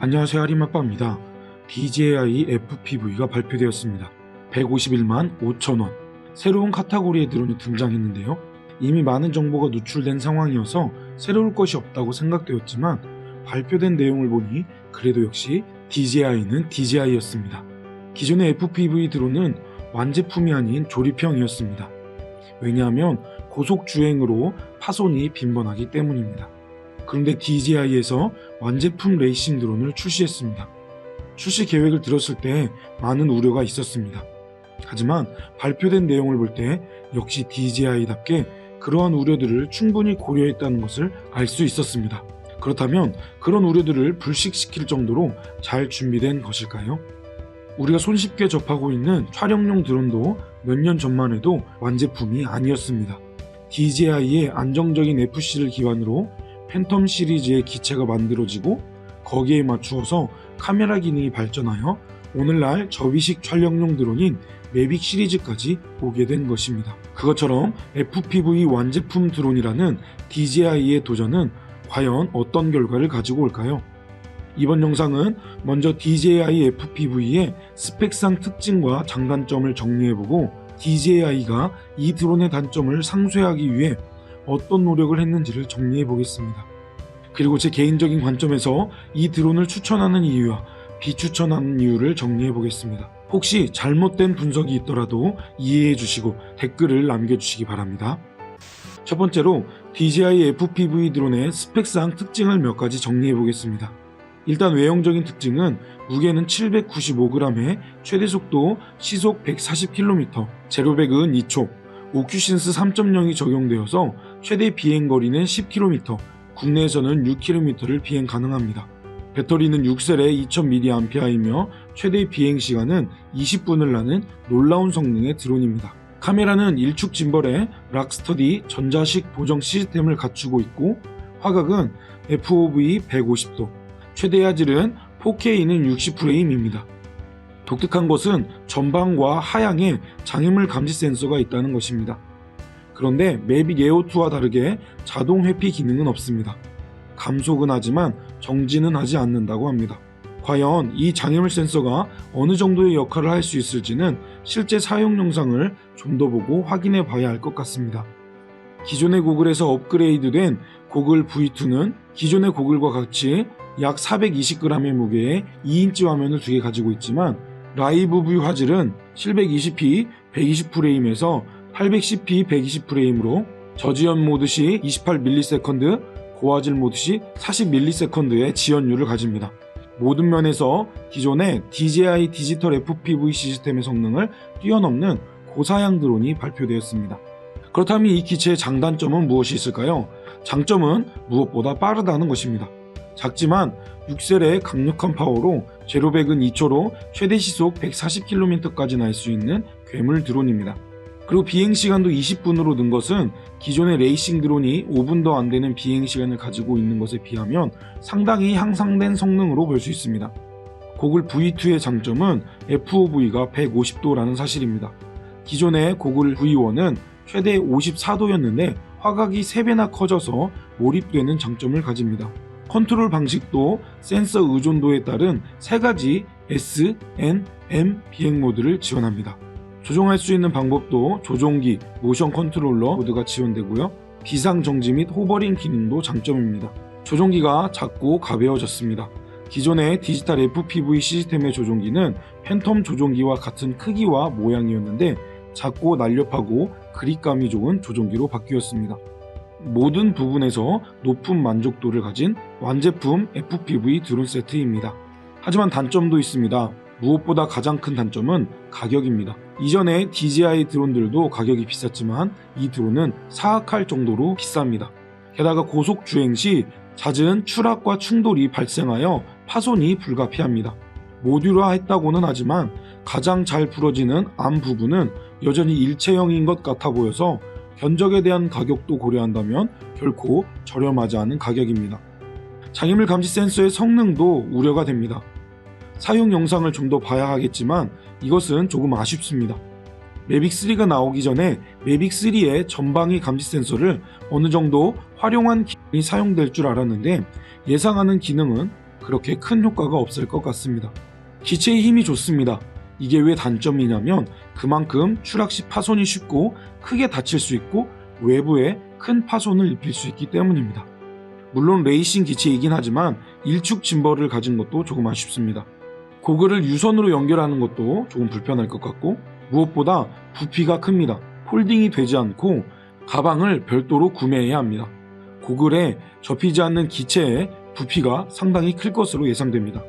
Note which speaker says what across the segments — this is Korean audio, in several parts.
Speaker 1: 안녕하세요 하림아빠입니다. DJI FPV가 발표되었습니다. 151만 5천원 새로운 카테고리의 드론이 등장했는데요. 이미 많은 정보가 누출된 상황이어서 새로울 것이 없다고 생각되었지만 발표된 내용을 보니 그래도 역시 DJI는 DJI였습니다. 기존의 FPV 드론은 완제품이 아닌 조립형이었습니다. 왜냐하면 고속 주행으로 파손이 빈번하기 때문입니다. 그런데 DJI에서 완제품 레이싱 드론을 출시했습니다. 출시 계획을 들었을 때 많은 우려가 있었습니다. 하지만 발표된 내용을 볼 때 역시 DJI답게 그러한 우려들을 충분히 고려했다는 것을 알 수 있었습니다. 그렇다면 그런 우려들을 불식시킬 정도로 잘 준비된 것일까요? 우리가 손쉽게 접하고 있는 촬영용 드론도 몇 년 전만 해도 완제품이 아니었습니다. DJI의 안정적인 FC를 기반으로 팬텀 시리즈의 기체가 만들어지고 거기에 맞추어서 카메라 기능이 발전하여 오늘날 저비식 촬영용 드론인 매빅 시리즈까지 오게 된 것입니다. 그것처럼 FPV 완제품 드론이라는 DJI의 도전은 과연 어떤 결과를 가지고 올까요? 이번 영상은 먼저 DJI FPV의 스펙상 특징과 장단점을 정리해보고 DJI가 이 드론의 단점을 상쇄하기 위해 어떤 노력을 했는지를 정리해 보겠습니다. 그리고 제 개인적인 관점에서 이 드론을 추천하는 이유와 비추천하는 이유를 정리해 보겠습니다. 혹시 잘못된 분석이 있더라도 이해해 주시고 댓글을 남겨주시기 바랍니다. 첫 번째로 DJI FPV 드론의 스펙상 특징을 몇 가지 정리해 보겠습니다. 일단 외형적인 특징은 무게는 795g에 최대 속도 시속 140km, 제로백은 2초, 오큐신스 3.0이 적용되어서 최대 비행 거리는 10km, 국내에서는 6km를 비행 가능합니다. 배터리는 6셀에 2000mAh이며 최대 비행 시간은 20분을 나는 놀라운 성능의 드론입니다. 카메라는 일축 짐벌에 락스터디 전자식 보정 시스템을 갖추고 있고 화각은 FOV 150도, 최대 화질은 4K는 60프레임입니다. 독특한 것은 전방과 하향에 장애물 감지 센서가 있다는 것입니다. 그런데 매빅 에어2와 다르게 자동 회피 기능은 없습니다. 감속은 하지만 정지는 하지 않는다고 합니다. 과연 이 장애물 센서가 어느 정도의 역할을 할 수 있을지는 실제 사용 영상을 좀 더 보고 확인해 봐야 할 것 같습니다. 기존의 고글에서 업그레이드된 고글 V2는 기존의 고글과 같이 약 420g의 무게에 2인치 화면을 두 개 가지고 있지만 라이브 뷰 화질은 720p 120프레임에서 810p 120프레임으로 저지연 모드 시 28ms, 고화질 모드 시 40ms의 지연율을 가집니다. 모든 면에서 기존의 DJI 디지털 FPV 시스템의 성능을 뛰어넘는 고사양 드론이 발표되었습니다. 그렇다면 이 기체의 장단점은 무엇이 있을까요? 장점은 무엇보다 빠르다는 것입니다. 작지만 6셀의 강력한 파워로 제로백은 2초로 최대 시속 140km까지 날 수 있는 괴물 드론입니다. 그리고 비행 시간도 20분으로 는 것은 기존의 레이싱 드론이 5분도 안 되는 비행 시간을 가지고 있는 것에 비하면 상당히 향상된 성능으로 볼 수 있습니다. 고글 V2의 장점은 FOV가 150도라는 사실입니다. 기존의 고글 V1은 최대 54도였는데 화각이 3배나 커져서 몰입되는 장점을 가집니다. 컨트롤 방식도 센서 의존도에 따른 세 가지 S, N, M 비행 모드를 지원합니다. 조종할 수 있는 방법도 조종기, 모션 컨트롤러 모드가 지원되고요. 비상 정지 및 호버링 기능도 장점입니다. 조종기가 작고 가벼워졌습니다. 기존의 디지털 FPV 시스템의 조종기는 팬텀 조종기와 같은 크기와 모양이었는데 작고 날렵하고 그립감이 좋은 조종기로 바뀌었습니다. 모든 부분에서 높은 만족도를 가진 완제품 FPV 드론 세트입니다. 하지만 단점도 있습니다. 무엇보다 가장 큰 단점은 가격입니다. 이전에 DJI 드론들도 가격이 비쌌지만 이 드론은 사악할 정도로 비쌉니다. 게다가 고속 주행 시 잦은 추락과 충돌이 발생하여 파손이 불가피합니다. 모듈화 했다고는 하지만 가장 잘 부러지는 암 부분은 여전히 일체형인 것 같아 보여서 견적에 대한 가격도 고려한다면 결코 저렴하지 않은 가격입니다. 장애물 감지 센서의 성능도 우려가 됩니다. 사용 영상을 좀 더 봐야 하겠지만 이것은 조금 아쉽습니다. 매빅3가 나오기 전에 매빅3의 전방위 감지 센서를 어느 정도 활용한 기능이 사용될 줄 알았는데 예상하는 기능은 그렇게 큰 효과가 없을 것 같습니다. 기체의 힘이 좋습니다. 이게 왜 단점이냐면 그만큼 추락 시 파손이 쉽고 크게 다칠 수 있고 외부에 큰 파손을 입힐 수 있기 때문입니다. 물론 레이싱 기체이긴 하지만 일축 짐벌을 가진 것도 조금 아쉽습니다. 고글을 유선으로 연결하는 것도 조금 불편할 것 같고 무엇보다 부피가 큽니다. 폴딩이 되지 않고 가방을 별도로 구매해야 합니다. 고글에 접히지 않는 기체의 부피가 상당히 클 것으로 예상됩니다.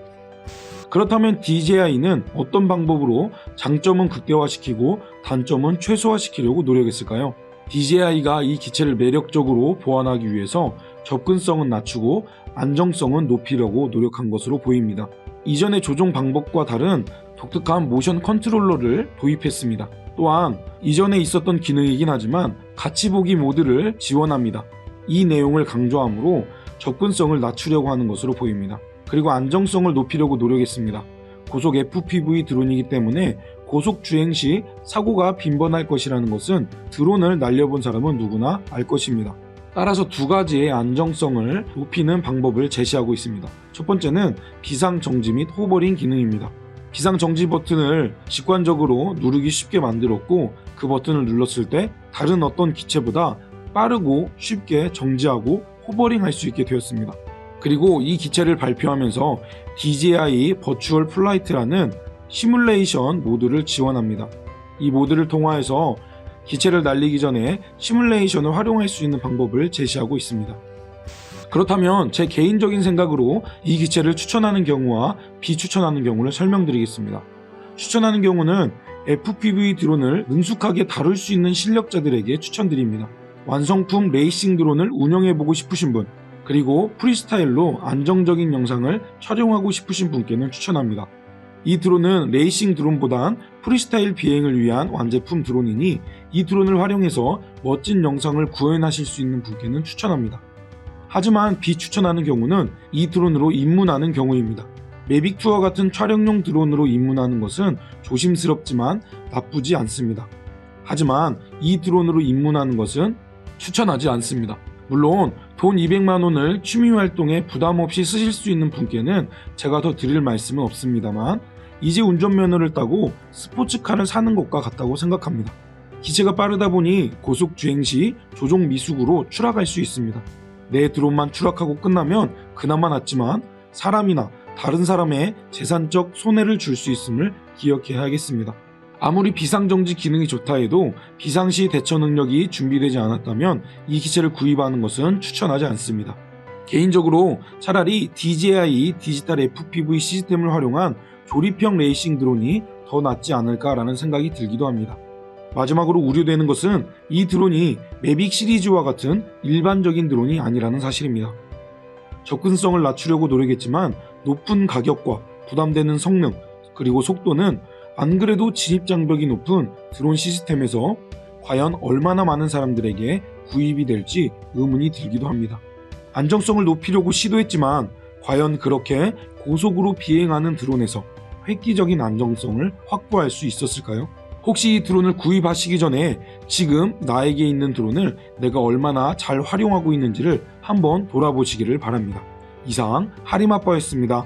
Speaker 1: 그렇다면 DJI는 어떤 방법으로 장점은 극대화시키고 단점은 최소화시키려고 노력했을까요? DJI가 이 기체를 매력적으로 보완하기 위해서 접근성은 낮추고 안정성은 높이려고 노력한 것으로 보입니다. 이전의 조종 방법과 다른 독특한 모션 컨트롤러를 도입했습니다. 또한 이전에 있었던 기능이긴 하지만 같이 보기 모드를 지원합니다. 이 내용을 강조하므로 접근성을 낮추려고 하는 것으로 보입니다. 그리고 안정성을 높이려고 노력했습니다. 고속 FPV 드론이기 때문에 고속 주행 시 사고가 빈번할 것이라는 것은 드론을 날려본 사람은 누구나 알 것입니다. 따라서 두 가지의 안정성을 높이는 방법을 제시하고 있습니다. 첫 번째는 비상 정지 및 호버링 기능입니다. 비상 정지 버튼을 직관적으로 누르기 쉽게 만들었고 그 버튼을 눌렀을 때 다른 어떤 기체보다 빠르고 쉽게 정지하고 호버링 할 수 있게 되었습니다. 그리고 이 기체를 발표하면서 DJI 버추얼 플라이트라는 시뮬레이션 모드를 지원합니다. 이 모드를 통화해서 기체를 날리기 전에 시뮬레이션을 활용할 수 있는 방법을 제시하고 있습니다. 그렇다면 제 개인적인 생각으로 이 기체를 추천하는 경우와 비추천하는 경우를 설명드리겠습니다. 추천하는 경우는 FPV 드론을 능숙하게 다룰 수 있는 실력자들에게 추천드립니다. 완성품 레이싱 드론을 운영해보고 싶으신 분, 그리고 프리스타일로 안정적인 영상을 촬영하고 싶으신 분께는 추천합니다. 이 드론은 레이싱 드론보단 프리스타일 비행을 위한 완제품 드론이니 이 드론을 활용해서 멋진 영상을 구현하실 수 있는 분께는 추천합니다. 하지만 비추천하는 경우는 이 드론으로 입문하는 경우입니다. 매빅 투어 같은 촬영용 드론으로 입문하는 것은 조심스럽지만 나쁘지 않습니다. 하지만 이 드론으로 입문하는 것은 추천하지 않습니다. 물론 돈 200만 원을 취미 활동에 부담 없이 쓰실 수 있는 분께는 제가 더 드릴 말씀은 없습니다만 이제 운전면허를 따고 스포츠카를 사는 것과 같다고 생각합니다. 기체가 빠르다 보니 고속 주행 시 조종 미숙으로 추락할 수 있습니다. 내 드론만 추락하고 끝나면 그나마 낫지만 사람이나 다른 사람의 재산적 손해를 줄 수 있음을 기억해야 하겠습니다. 아무리 비상정지 기능이 좋다 해도 비상시 대처 능력이 준비되지 않았다면 이 기체를 구입하는 것은 추천하지 않습니다. 개인적으로 차라리 DJI 디지털 FPV 시스템을 활용한 조립형 레이싱 드론이 더 낫지 않을까라는 생각이 들기도 합니다. 마지막으로 우려되는 것은 이 드론이 매빅 시리즈와 같은 일반적인 드론이 아니라는 사실입니다. 접근성을 낮추려고 노력했지만 높은 가격과 부담되는 성능 그리고 속도는 안 그래도 진입 장벽이 높은 드론 시스템에서 과연 얼마나 많은 사람들에게 구입이 될지 의문이 들기도 합니다. 안정성을 높이려고 시도했지만 과연 그렇게 고속으로 비행하는 드론에서 획기적인 안정성을 확보할 수 있었을까요? 혹시 이 드론을 구입하시기 전에 지금 나에게 있는 드론을 내가 얼마나 잘 활용하고 있는지를 한번 돌아보시기를 바랍니다. 이상 하림아빠였습니다.